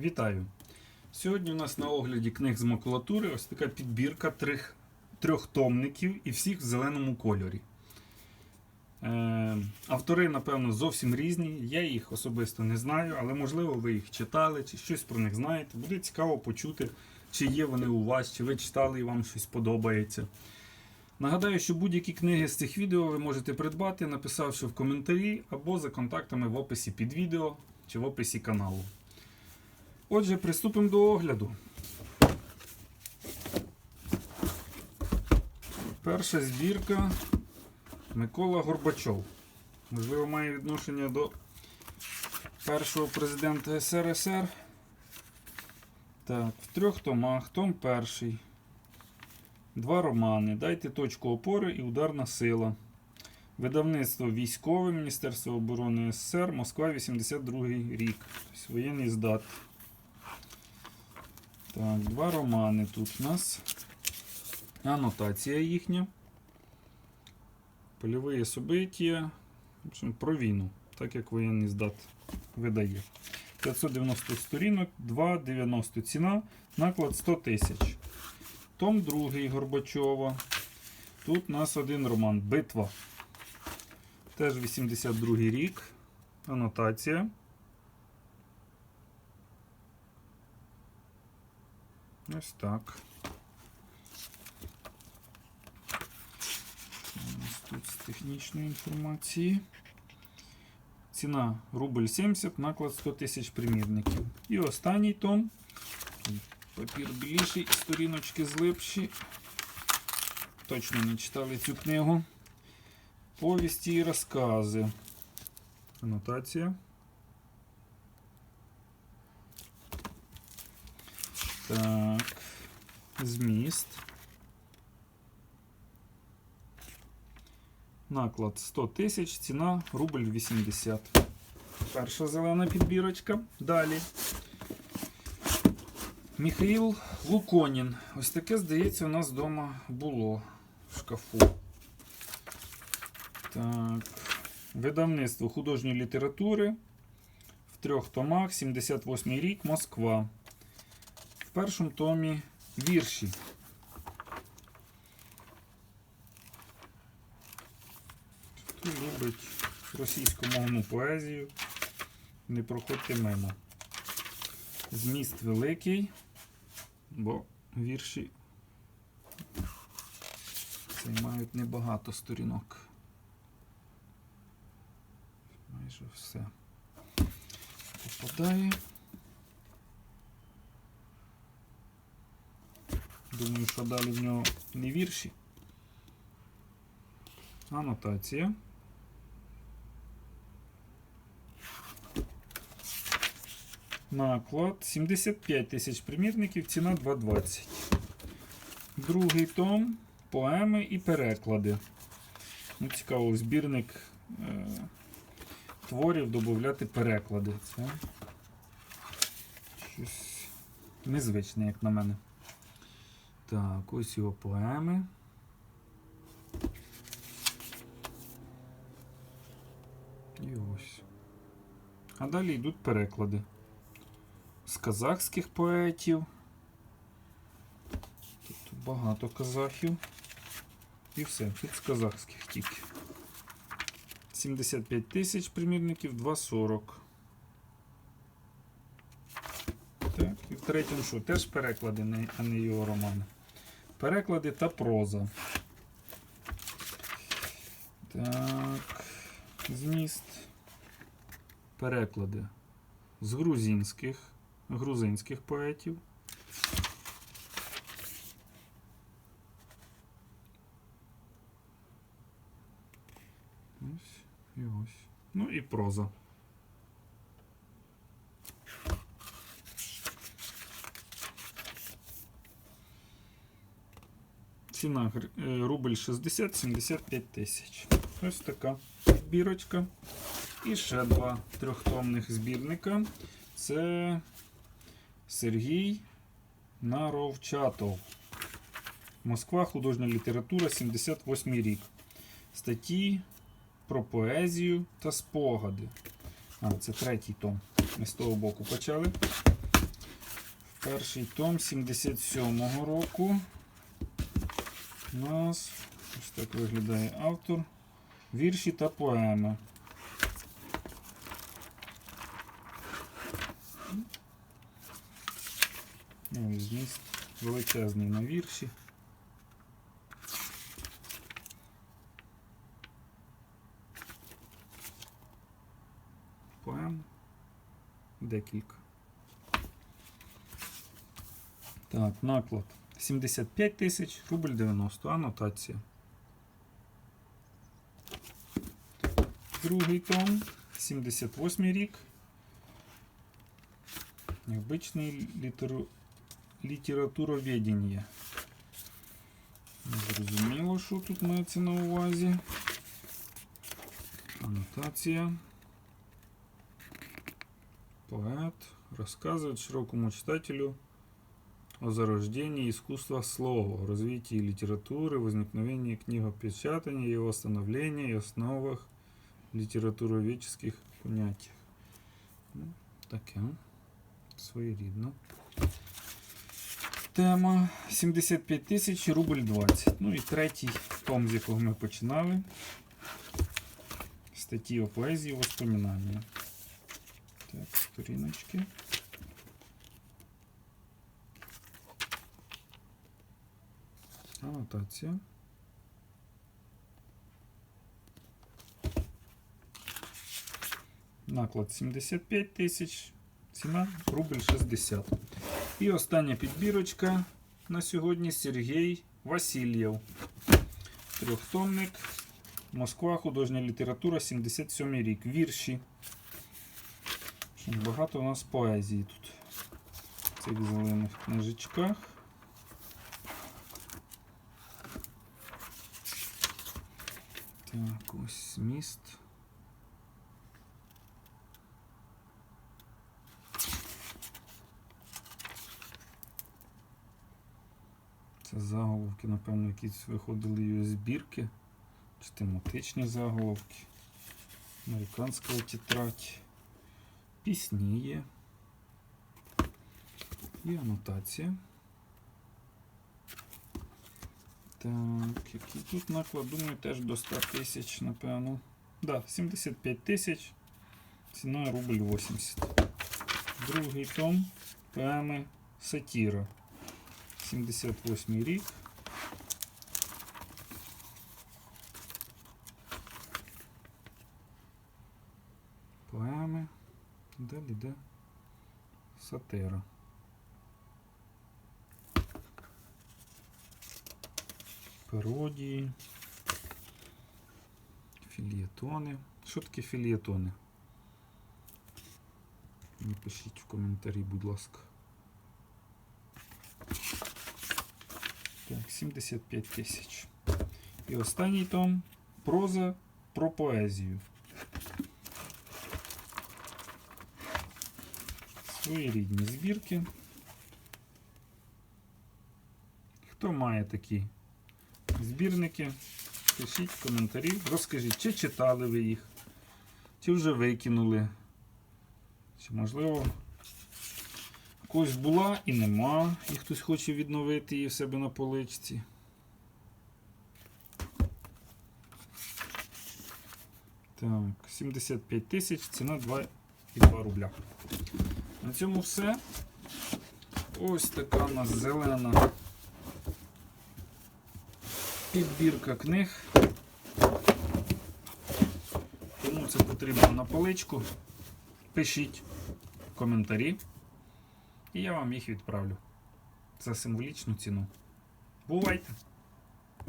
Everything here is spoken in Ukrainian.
Вітаю! Сьогодні у нас на огляді книг з макулатури ось така підбірка трьох, томників і всіх в зеленому кольорі. Е, автори, напевно, зовсім різні. Я їх особисто не знаю, але можливо ви їх читали чи щось про них знаєте. Буде цікаво почути, чи є вони у вас, чи ви читали і вам щось подобається. Нагадаю, що будь-які книги з цих відео ви можете придбати, написавши в коментарі або за контактами в описі під відео чи в описі каналу. Отже, приступимо до огляду. Перша збірка Микола Горбачов. Можливо, має відношення до першого президента СРСР. Так, в трьох томах, том перший. Два романи. Дайте точку опори і ударна сила. Видавництво військове, Міністерство оборони СССР, Москва, 82 рік. Тобто воєнний здат. Так, два романи тут у нас. Анотація їхня. Польові собиття. Про війну, так як воєнний здат видає. 590 сторінок, 2,90 ціна, наклад 100 тисяч. Том другий Горбачова. Тут у нас один роман Битва. Теж 82 рік. Анотація. Ось так. У нас тут з технічної інформації. Ціна рубль 70, наклад 100 тисяч примірників. І останній том. Папір біліший, сторіночки злипші. Точно не читали цю книгу. Повісті і розкази. Анотація. Так. Зміст. Наклад 100 тисяч, ціна рубль 80. Перша зелена підбірочка. Далі. Міхаїл Луконін. Ось таке, здається, у нас вдома було в шкафу. Так. Видавництво художньої літератури. В трьох томах, 78 рік, Москва. Першому томі вірші. Хто любить російськомовну поезію, не проходьте мимо. Зміст великий, бо вірші займають небагато сторінок. Майже все попадає. Думаю, що далі в нього не вірші. Анотація. Наклад 75 тисяч примірників, ціна 2,20. Другий том, поеми і переклади. Ну, цікаво, збірник е, творів додати переклади. Це щось незвичне, як на мене. Так, ось його поеми. І ось. А далі йдуть переклади з казахських поетів. Тут багато казахів. І все, тут з казахських тільки. 75 тисяч примірників, 2,40. Так, і в третьому що? Теж переклади, а не його романи. Переклади та проза. Так. Зміст. Переклади з грузинських, грузинських поетів. Ось і ось. Ну і проза. Ціна е, рубль 60-75 тисяч. Ось така збірочка. І ще два трьохтомних збірника. Це Сергій Наровчатов. Москва, художня література, 78 рік. Статті про поезію та спогади. А, це третій том. Ми з того боку почали. Перший том 77-го року. Нас ось так виглядає автор. Вірші та поеми. Ну, зміст величезний на вірші. Поем. Декілька. Так, наклад 75 тисяч, рубль 90, анотація. Другий том, 78 рік. Необичний літеру... літературоведення. Не Зрозуміло, що тут мається на увазі. Анотація. Поэт рассказывает широкому читателю о зарождении искусства слова, развитии литературы, возникновении книгопечатания, его становлении и основах літературоведческих поняттях. Ну, таке. Своєрідно. Тема 75 тисяч, рубль 20. Ну і третій том, з якого ми починали. Статті о поезії воспоминання. Так, сторіночки. Анотація. Наклад 75 тисяч, ціна рубль 60. І остання підбірочка на сьогодні Сергій Васильєв. Трьохтомник. Москва, художня література, 77 рік. Вірші. Багато у нас поезії тут. В цих зелених книжечках. Так, ось міст. Це заголовки, напевно, якісь виходили її збірки. Чи тематичні заголовки. Американська тетрадь. Пісні є. І анотація. Так, який тут наклад, думаю, теж до 100 тисяч, напевно. Да, 75 тисяч. Ціна рубль 80. Другий том. Поеми Сатіра. 78 рік. Поеми. Далі йде сатира. Пародії. Фільєтони. Що таке фільєтони? Напишіть в коментарі, будь ласка. Так, 75 тисяч. І останній том проза про поезію. Своєрідні збірки. Хто має такі збірники? Пишіть коментарі, розкажіть, чи читали ви їх, чи вже викинули, чи можливо когось була і нема, і хтось хоче відновити її в себе на поличці. Так, 75 тисяч, ціна 2,2 рубля. На цьому все. Ось така у нас зелена підбірка книг. Кому це потрібно на поличку, пишіть коментарі, і я вам їх відправлю за символічну ціну. Бувайте!